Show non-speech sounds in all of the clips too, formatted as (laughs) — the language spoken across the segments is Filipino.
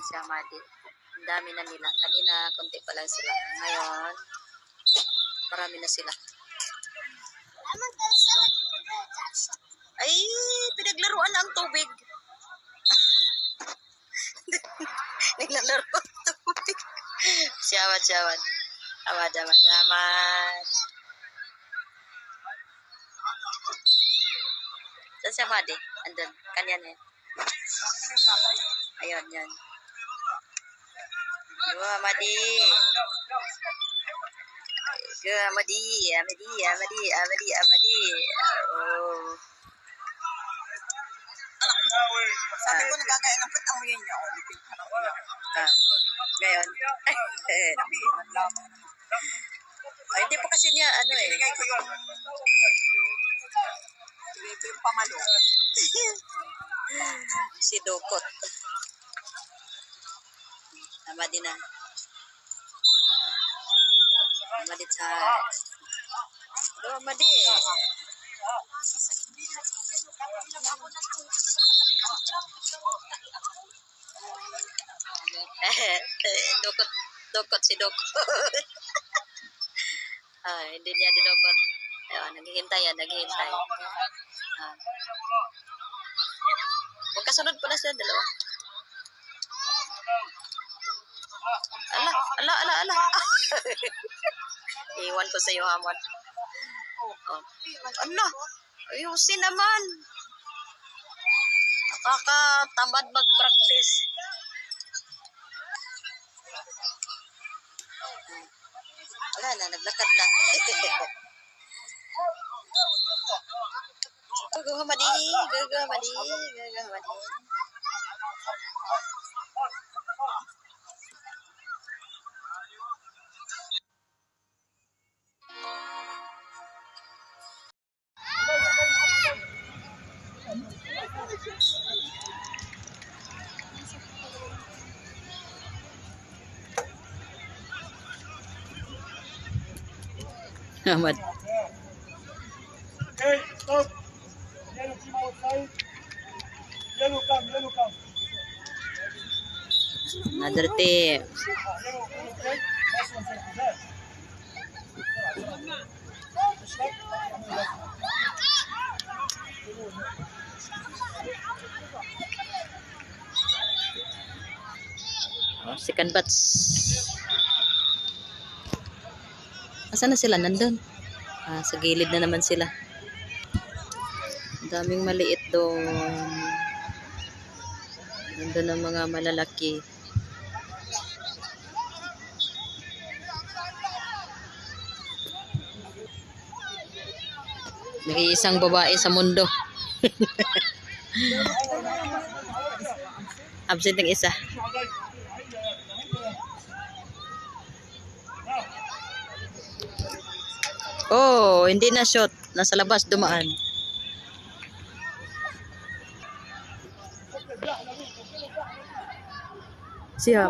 Yan si Amadi. Ang dami na nila. Kanina, konti pa lang sila. Ngayon, marami na sila. Ay, pinaglaruan na ang tubig. (laughs) Naglalaro ang tubig. Siyawad, siyawad. Amad, amad, amad. Saan si Amadi? Andun. Kanya na yan. Yan. Go, Amadi. Go, Amadi. Amadi, Amadi, Amadi, Amadi. Oh. Sabi ko nagagaya ng put ang yun niya. Ah. Ngayon. Ay, hindi pa kasi niya, ano eh. Binigay ko yung binigay ko yung pamalo. (laughs) si Dokot. Tama din na. Tama din sa... Tama din. (laughs) dokot. Dokot si Dokot. (laughs) ah, hindi niya dinokot. Ayun, naghihintay yan, naghihintay. Ah. Huwag kasunod pala sila dalawa. Ala, ala, ala. Iwan (laughs) ko sa iyo, Hamad. Oh. Ano? Ayusin naman. Nakakatamad mag-practice. Wala na, naglakad na. Gugu hamadi, gugu Ahmad. Okay, stop. Yellow team outside. Yellow come, yellow come. Another team. Oh, second batch. Asan na sila? Nandun. Ah, sa gilid na naman sila. Daming maliit doon. Nandun ang mga malalaki. Nag-iisang babae sa mundo. (laughs) Absent ang isa. Oh, hindi na shot. Nasa labas dumaan. Si ah.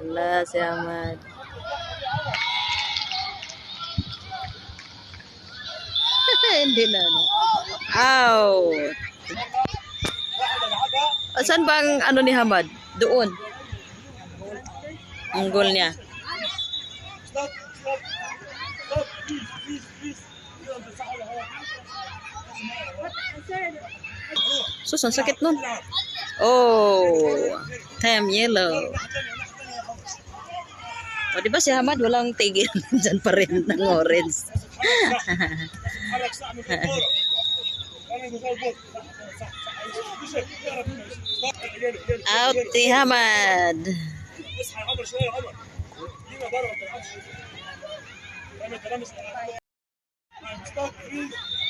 Wala si Ahmad. (laughs) hindi na. Ow! Saan ba ang ano ni Hamad? Doon. Ang goal niya. Sus, ang sakit nun. Oh, time yellow. O, oh, di ba si Hamad walang tigil? (laughs) Diyan pa rin ng orange. Out ni Hamad. Hamad.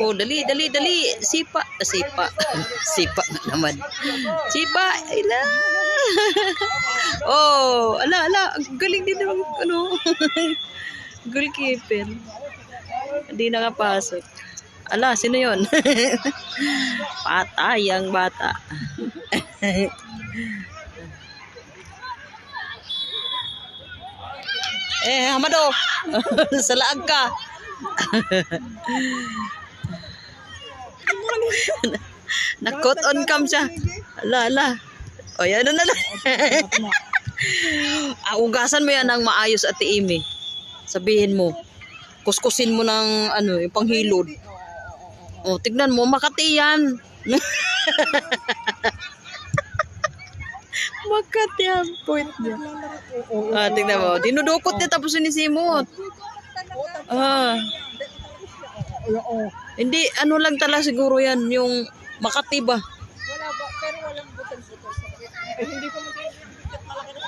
Oh, dali, dali, dali. Sipa. Sipa. (laughs) Sipa nga naman. Sipa. Ila. (laughs) oh, ala, ala. Galing din ng, ano, (laughs) goalkeeper. Hindi nakapasok. Ala, sino yon? Patay ang bata. eh, Hamado. Sa laag ka. (laughs) Nakot on cam siya. Ala, ala. O, yan na lang. (laughs) ah, ugasan mo yan ng maayos at Amy. Sabihin mo. Kuskusin mo ng ano, yung panghilod. O, tignan mo, Makati yan. (laughs) Makati ang point niya. Ah, tignan mo. Dinudukot niya tapos sinisimot. Ah. Hindi, ano lang tala siguro yan, yung Makati ba? Wala ba? Pero walang butang-butang sa Eh, hindi ko mag-ibigit malaki na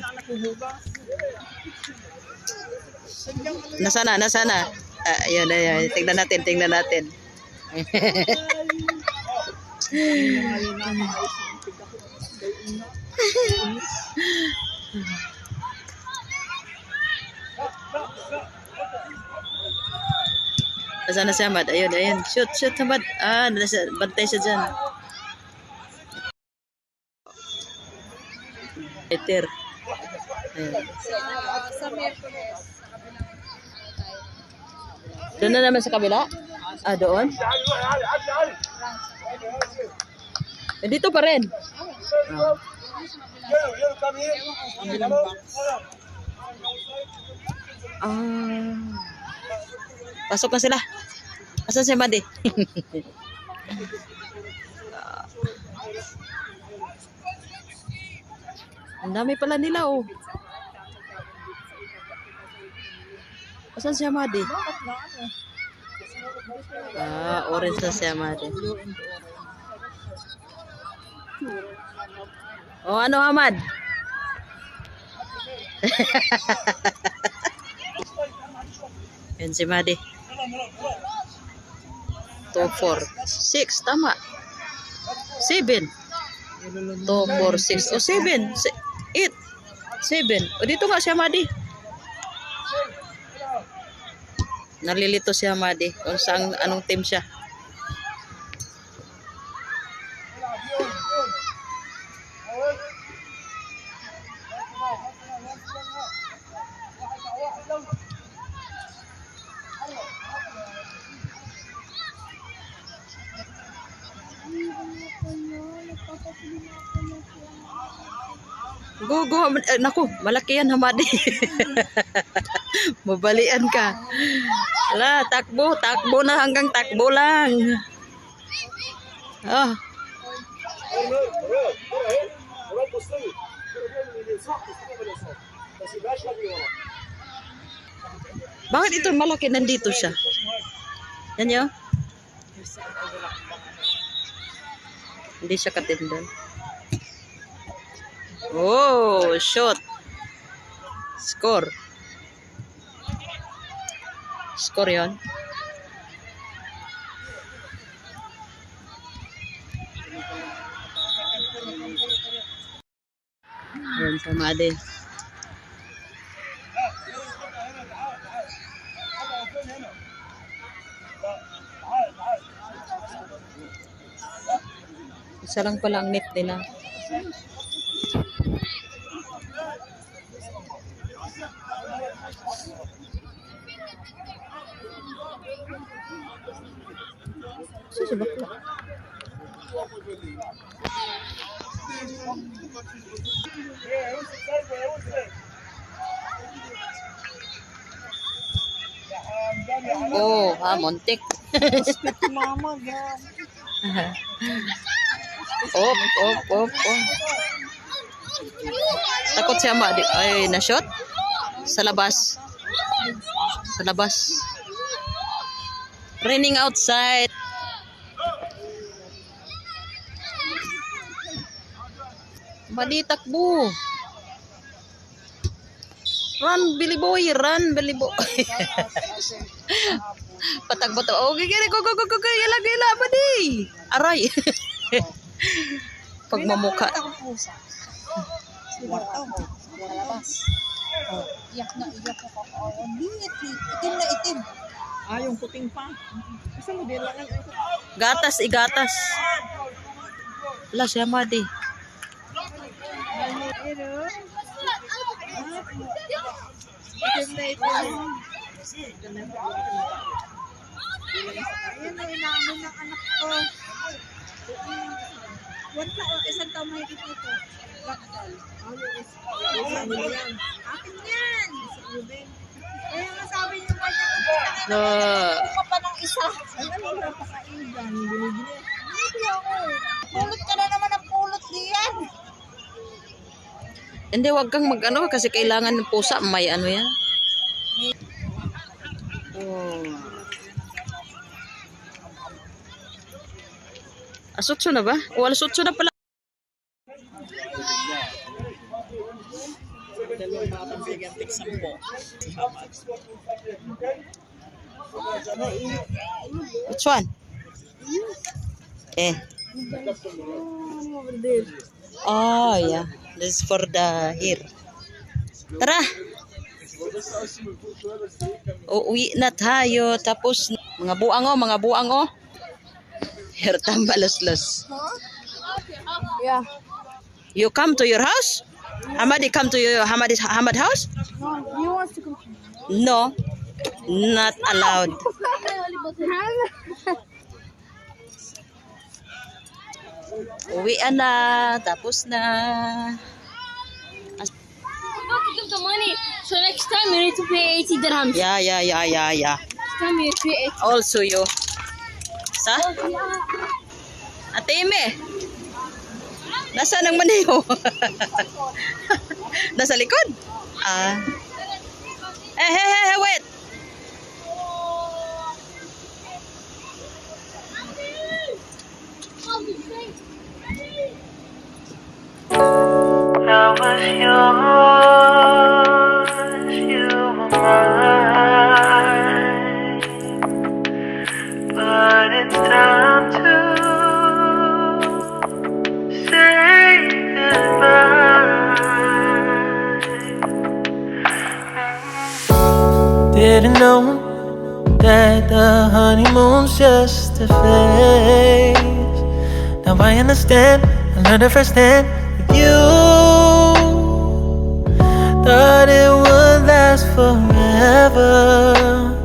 na anak ko ano Nasana, nasana. Ah, ayun, ayun. Tingnan natin, tingnan natin. Nasaan na si Ahmad? Ayun, ayun. Shoot, shoot, Ahmad. Ah, nasa, bantay siya dyan. Eter. Ayun. Doon na naman sa kabila? Ah, doon? Eh, dito pa rin. Ah. Ah. Pasok na sila. Asan si? Ah. Ang dami pala nila oh. Asan si ano? Ah, orange na si Ahmad eh. Oh, ano Ahmad? (laughs) Yan si Madi. 2, 4, 6, tama. 7. 2, 4, 6. O, 7. 8. 7. O, dito nga siya, Madi. Nalilito siya, Madi. Kung saan, anong team siya. Go, go. Eh, naku, malaki yan, Hamadi. (laughs) Mabalian ka. Ala, takbo, takbo na hanggang takbo lang. Oh. Bakit ito malaki nandito siya? Yan yun? Hindi siya katindan. Oh, shot. Score. Score yon. Yan, sama din. Isa lang pala ang net nila. Susubak ko. Oh, ha, montik. Mama, op, op, op, op. Takot siya ma. Ay, na-shot? Sa labas. Raining outside. Mali takbo. Run, Billy Boy. Run, Billy Boy. (laughs) Patag-patag. Oh, gigiri. Go, go, go, go. Yala, yala. Badi. Aray. (laughs) Pagmamuka. Iyak na iyak na ko. Oh. Itim na itim. Ah, yung puting pa. Kasi mo din lang ang Gatas, igatas. Wala siya, Madi. Na. Ayan o, inaamin ng anak ko. One oh, isang taon mahigit nito. Lakdal. Ano yan? Akin yan! Kaya nga sabi niyo ba niya, No. ka pa ng isa. Ano mo napakain dyan? Binibili. Hindi ako. Pulot ka na naman pulot diyan. Hindi, wag kang mag-ano kasi kailangan ng pusa. May ano yan. Oh. Asutso na ba? O, alasutso na pala. Which one? Eh. Oh, yeah. This is for the hair. Tara. Uuwi na tayo. Tapos, mga buang oh, mga buang oh. Hair tambalos-los. Yeah. You come to your house? Hamadi come to your Hamadi Hamad house? No, you want to come. No. Not allowed. Uwi na. Tapos na. about to give the money. So next time you need to pay 80 dirhams. Yeah, yeah, yeah, yeah, yeah. Next time you pay 80. Also you. Sa? Ate Ime. Nasaan ang maniho? (laughs) Nasa likod? Ah. Goodbye. Didn't know that the honeymoon's just a phase. Now I understand, I learned it firsthand you. Thought it would last forever.